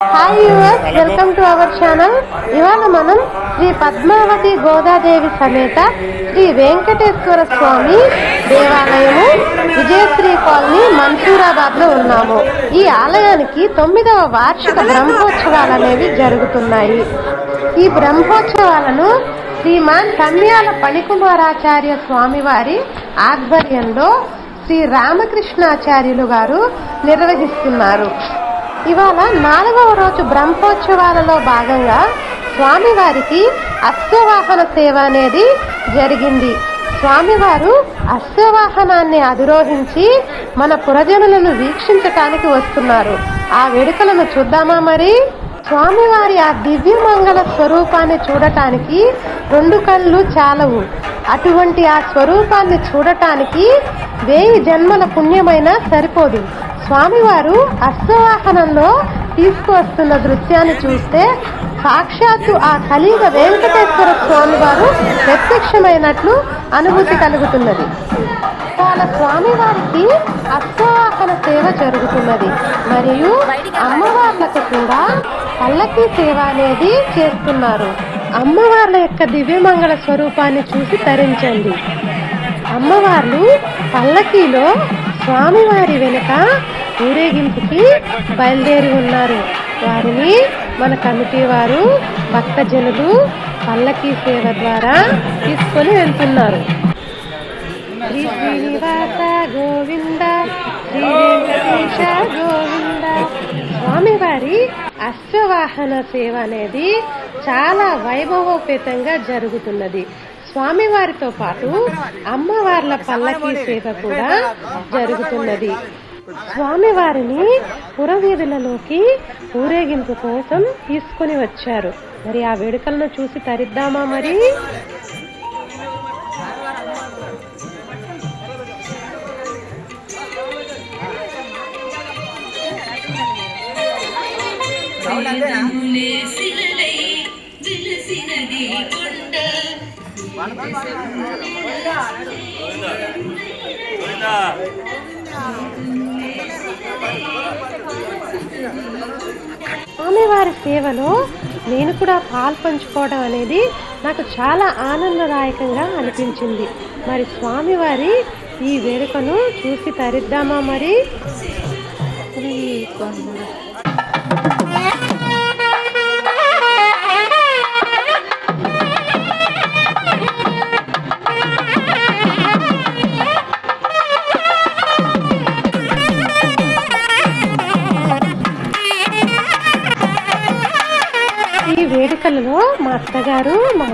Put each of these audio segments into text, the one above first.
Hi yours welcome to our channel ఇవాళ మనం శ్రీ పద్మావతి గోదాదేవి సమేత శ్రీ వెంకటేశ్వర స్వామి దేవాలయము విజయశ్రీ కాలనీ మన్సూరాబాద్లో ఉన్నాము. ఈ ఆలయానికి తొమ్మిదవ వార్షిక బ్రహ్మోత్సవాలు అనేవి జరుగుతున్నాయి. ఈ బ్రహ్మోత్సవాలను శ్రీమాన్ కన్యాల పణికుమారాచార్య స్వామివారి ఆధ్వర్యంలో శ్రీ రామకృష్ణాచార్యులు గారు నిర్వహిస్తున్నారు. ఇవాళ నాలుగవ రోజు బ్రహ్మోత్సవాలలో భాగంగా స్వామివారికి అశ్వవాహన సేవ అనేది జరిగింది. స్వామివారు అశ్వవాహనాన్ని అధిరోహించి మన పురజనులను వీక్షించటానికి వస్తున్నారు. ఆ వేడుకలను చూద్దామా మరి? స్వామివారి ఆ దివ్యమంగళ స్వరూపాన్ని చూడటానికి రెండు కళ్ళు చాలవు. అటువంటి ఆ స్వరూపాన్ని చూడటానికి వేయి జన్మల పుణ్యమైనా సరిపోదు. స్వామివారు అశ్వవాహనంలో తీసుకువస్తున్న దృశ్యాన్ని చూస్తే సాక్షాత్తు ఆ కలియుగ వెంకటేశ్వర స్వామివారు ప్రత్యక్షమైనట్లు అనుభూతి కలుగుతున్నది. వాళ్ళ స్వామివారికి అశ్వవాహన సేవ జరుగుతున్నది. మరియు అమ్మవార్లకు కూడా పల్లకి సేవ అనేది చేస్తున్నారు. అమ్మవార్ల యొక్క దివ్యమంగళ స్వరూపాన్ని చూసి తరించండి. అమ్మవార్లు పల్లకీలో స్వామివారి వెనుక ఊరేగింపుకి బయలుదేరి ఉన్నారు. వారిని మన కమిటీ వారు భక్తజనులు పల్లకీ సేవ ద్వారా తీసుకొని వెళ్తున్నారు. శ్రీ శ్రీనివాస గోవింద శ్రీ వెంకటేశ గోవింద. స్వామివారి అశ్వవాహన సేవ అనేది చాలా వైభవోపేతంగా జరుగుతున్నది. స్వామివారితో పాటు అమ్మవార్ల పల్లకీ సేవ కూడా జరుగుతున్నది. స్వామివారిని పురవీధులలోకి ఊరేగింపు కోసం తీసుకొని వచ్చారు. మరి ఆ వేడుకలను చూసి తరిద్దామా మరి? కొండ స్వామివారి సేవలో నేను కూడా పాల్పంచుకోవడం అనేది నాకు చాలా ఆనందదాయకంగా అనిపించింది. మరి స్వామివారి ఈ వేడుకను చూసి తరిద్దామా మరి?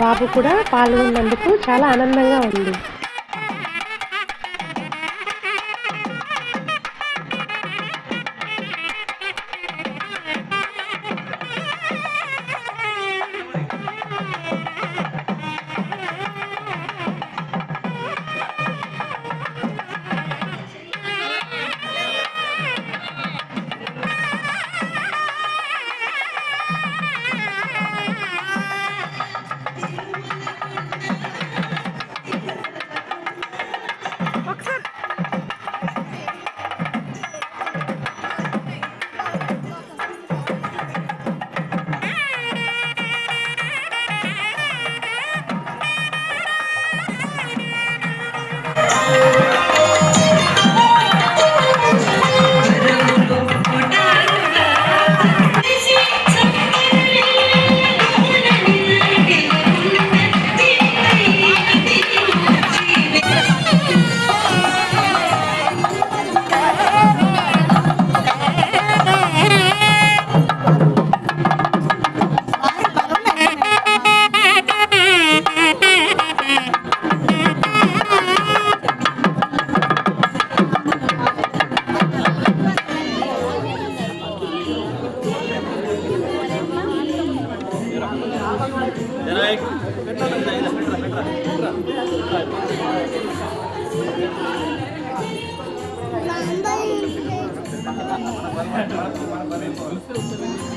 బాబు కూడా పాల్గొన్నందుకు చాలా ఆనందంగా ఉంది. yapıyorsun?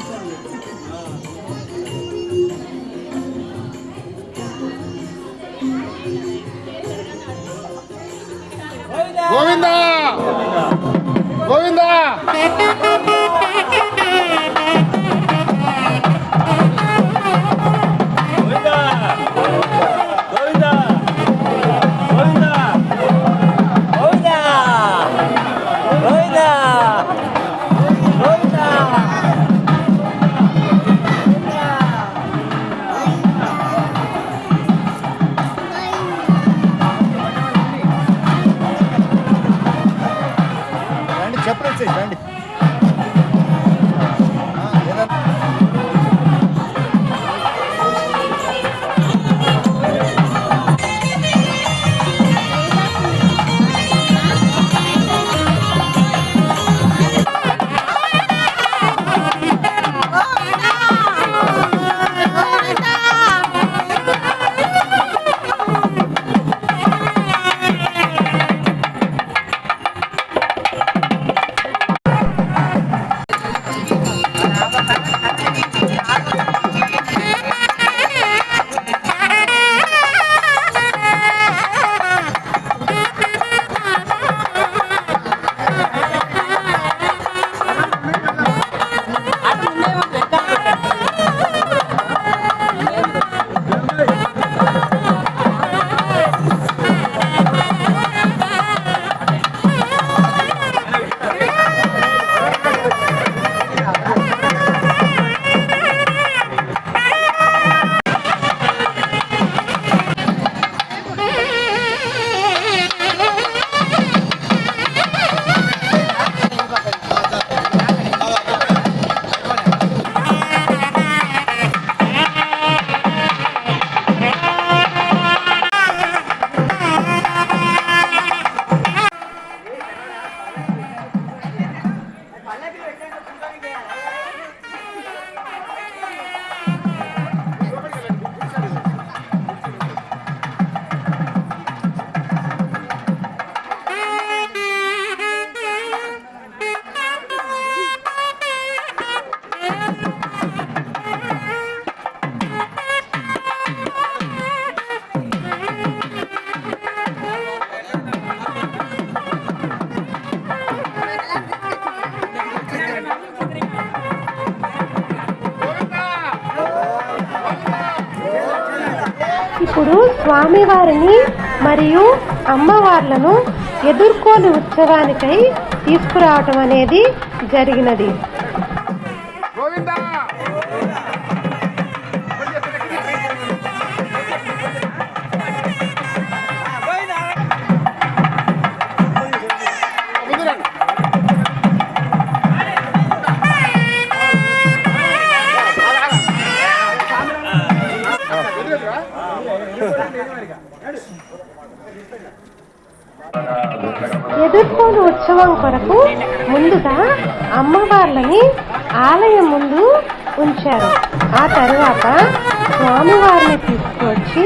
ఇప్పుడు స్వామివారిని మరియు అమ్మవార్లను ఎదుర్కోని ఉత్సవానికై తీసుకురావటం అనేది జరిగినది. ఎదుర్కోని కొరకు ముందుగా అమ్మవార్లని ఆలయం ముందు ఉంచారు. ఆ తరువాత స్వామివారిని తీసుకొచ్చి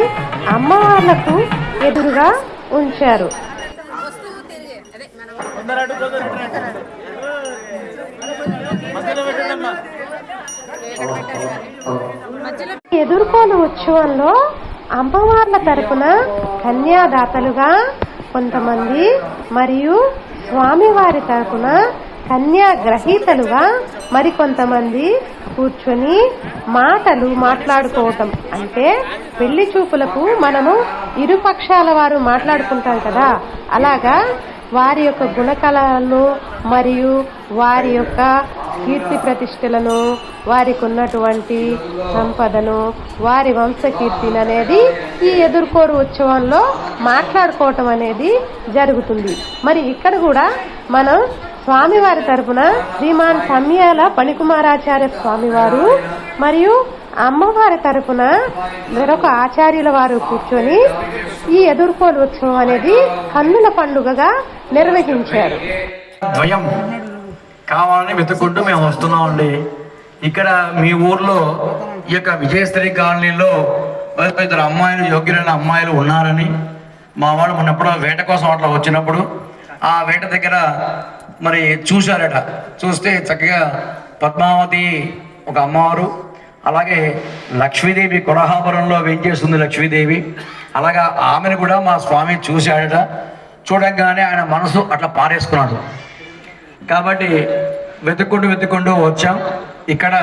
అమ్మవార్లకు ఎదురుగా ఉంచారు. ఎదుర్కోని ఉత్సవంలో అమ్మవార్ల తరపున కన్యాదాతలుగా కొంతమంది మరియు స్వామివారి తరపున కన్యా గ్రహీతలుగా మరికొంతమంది కూర్చొని మాటలు మాట్లాడుకోవటం. అంటే పెళ్ళి చూపులకు మనము ఇరు పక్షాల వారు మాట్లాడుకుంటాం కదా. అలాగా వారి యొక్క గుణకళలను మరియు వారి యొక్క కీర్తి ప్రతిష్టలను వారికి ఉన్నటువంటి సంపదను వారి వంశకీర్తిని అనేది ఈ ఎదుర్కోరు ఉత్సవంలో మాట్లాడుకోవటం అనేది జరుగుతుంది. మరి ఇక్కడ కూడా మనం స్వామివారి తరపున శ్రీమాన్ సమ్యాల పణికుమారాచార్య స్వామివారు మరియు అమ్మవారి తరపున మరొక ఆచార్యుల వారు కూర్చొని ఈ ఎదుర్కోలు ఉత్సవం అనేది కన్నుల పండుగగా నిర్వహించారు. ద్వయం కావాలని వెతుక్కుంటూ మేము వస్తున్నామండి ఇక్కడ మీ ఊర్లో ఈ యొక్క విజయశ్రీ కాలనీలో ఇద్దరు అమ్మాయిలు యోగ్యులైన అమ్మాయిలు ఉన్నారని మా వాళ్ళు మొన్నప్పుడు వేట కోసం అట్లా వచ్చినప్పుడు ఆ వేట దగ్గర మరి చూశారట. చూస్తే చక్కగా పద్మావతి ఒక అమ్మవారు అలాగే లక్ష్మీదేవి కొరహాపురంలో వెంచేస్తుంది లక్ష్మీదేవి. అలాగా ఆమెను కూడా మా స్వామి చూశాడట. చూడంగానే ఆయన మనసు అట్లా పారేసుకున్నాడు. కాబట్టి వెతుక్కుంటూ వెతుక్కుంటూ వచ్చాం. ఇక్కడ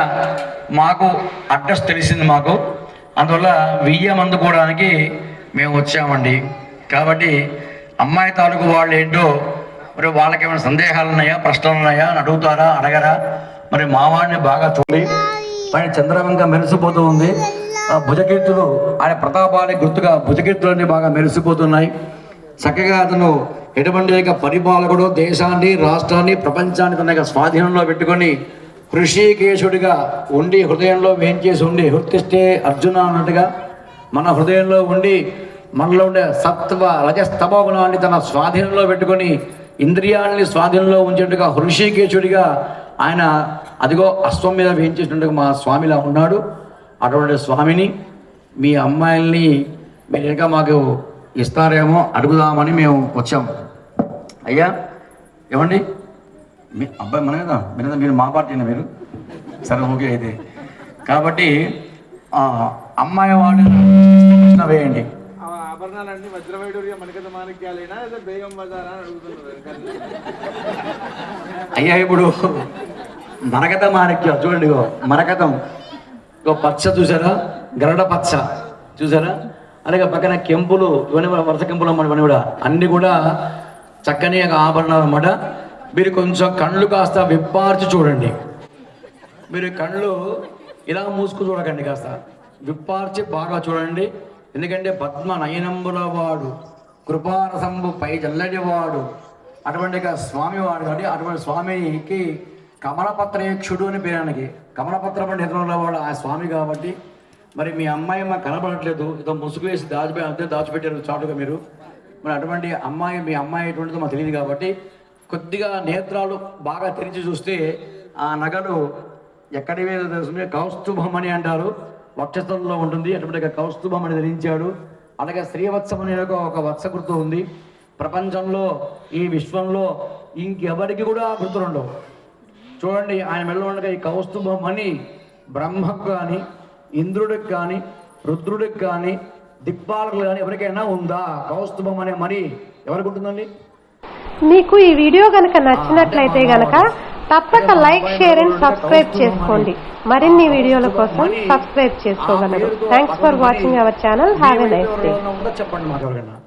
మాకు అడ్రస్ తెలిసింది మాకు. అందువల్ల వియ్యం అందుకోవడానికి మేము వచ్చామండి. కాబట్టి అమ్మాయి తాలూకు వాళ్ళు ఏంటో మరి వాళ్ళకి ఏమైనా సందేహాలు ఉన్నాయా ప్రశ్నలు ఉన్నాయా అని అడుగుతారా అడగరా? మరి మావాడిని బాగా చూడి పైన చంద్రవంక మెరిసిపోతూ ఉంది. ఆ భుజకీర్తులు ఆయన ప్రతాపానికి గుర్తుగా భుజకీర్తులన్నీ బాగా మెరిసిపోతున్నాయి. చక్కగా అతను ఎటువంటి యొక్క పరిపాలకుడు దేశాన్ని రాష్ట్రాన్ని ప్రపంచాన్ని తన యొక్క స్వాధీనంలో పెట్టుకొని కృషికేశుడిగా ఉండి హృదయంలో వేయించేసి ఉండి హృతిష్టే అర్జున అన్నట్టుగా మన హృదయంలో ఉండి మనలో ఉండే సత్వ రజస్తమ గుణాన్ని తన స్వాధీనంలో పెట్టుకొని ఇంద్రియాలని స్వాధీనంలో ఉంచేట్టుగా హృషికేశుడిగా ఆయన అదిగో అశ్వం మీద వేయించేసినట్టుగా మా స్వామిలా ఉన్నాడు. అటువంటి స్వామిని మీ అమ్మాయిల్ని మీరు ఇంకా మాకు ఇస్తారేమో అడుగుదామని మేము వచ్చాం. అయ్యా ఏమండి? మీ అబ్బాయి మన కదా మీరు మీరు మా పార్టీనా మీరు? సరే ఓకే అయితే. కాబట్టి ఆ, అమ్మాయి ప్రశ్న వేయండి. ఆ ఆభరణాలన్నీ వజ్రవైడూర్య మణికత మాణిక్యాలేనా? లేదా బేగం బజారా అని అడుగుతున్నారు అయ్యా ఇప్పుడు మరకత మాణిక్యం చూడండి మరకతం. ఇగో పచ్చ చూసారా? గరడ పచ్చ. చూసారా? అలాగే పక్కన కెంపులు ఇవన్నీ కూడా వరుస కెంపులు అన్నమాట ఇవన్నీ కూడా. అన్ని కూడా చక్కని ఆభరణాలు అన్నమాట. మీరు కొంచెం కళ్ళు కాస్త విప్పార్చి చూడండి. మీరు కళ్ళు ఇలా మూసుకు చూడకండి కాస్త. విప్పార్చి బాగా చూడండి. ఎందుకంటే పద్మ నయనంబుల వాడు కృపారసంబు పై జల్లడి వాడు అటువంటి స్వామి వాడు కాబట్టి అటువంటి స్వామికి కమలపత్రేక్షుడు అని పేరానికి కమలపత్రం అంటే ఎదురులో వాడు ఆ స్వామి కాబట్టి మరి మీ అమ్మాయి మాకు కనబడట్లేదు? ఇదో ముసుగు వేసి దాచిపోయి అంతే దాచిపెట్టారు చాటుగా మీరు. మరి అటువంటి అమ్మాయి మీ అమ్మాయి ఎటువంటిదో మాకు తెలియదు కాబట్టి కొద్దిగా నేత్రాలు బాగా తెరిచి చూస్తే ఆ నగలు ఎక్కడి మీద తెలుసుకుంటే కౌస్తుభం అని అంటారు. వక్షస్థలంలో ఉంటుంది. అటువంటి కౌస్తుభం అని ధరించాడు. అలాగే శ్రీవత్సం అనే ఒక ఒక వత్స గుర్తు ఉంది. ప్రపంచంలో ఈ విశ్వంలో ఇంకెవరికి కూడా ఆ ఉండవు చూడండి ఆయన మెడలో ఉండగా ఈ కౌస్తుభం అని బ్రహ్మకు కానీ ఇంద్రుడికి కానీ రుద్రుడికి కానీ దిక్పాలకులు కానీ ఎవరికైనా ఉందా? కౌస్తుభం అనే మణి ఎవరికి ఉంటుందండి? మీకు ఈ వీడియో గనక నచ్చినట్లయితే గనక తప్పక లైక్ షేర్ అండ్ సబ్స్క్రైబ్ చేసుకోండి. మరిన్ని వీడియోల కోసం సబ్స్క్రైబ్ చేసుకోగలరు. Thanks for watching our channel have a nice day చెప్పండి